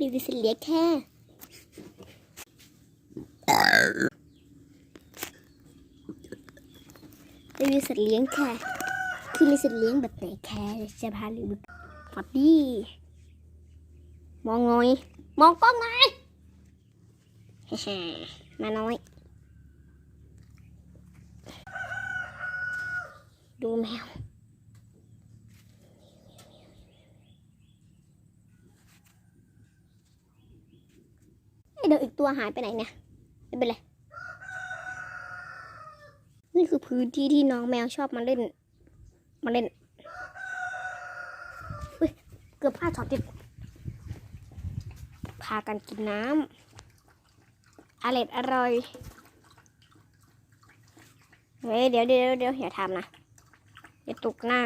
รีวิวสัตว์เลี้ยงแค่รีวิวสัตว์เลี้ยงค่ะ คือมีสัตว์เลี้ยงแบบไหนแค่จะพารีวิวฟัดดี้มองงอย มองกล้องไงฮ่าๆมาน้อย ดูแมว เอ้ย เดี๋ยวอีกตัวหายไปไหนเนี่ย ไม่เป็นไร นี่คือพื้นที่ที่น้องแมวชอบมาเล่น มาเล่นอุ้ยเกือบพลาดช็อตติดพากันกินน้ำอร่อยอร่อย เฮ้ยเดี๋ยวเดี๋ยวเดี๋ยวอย่าทำนะอย่าตุกหน้า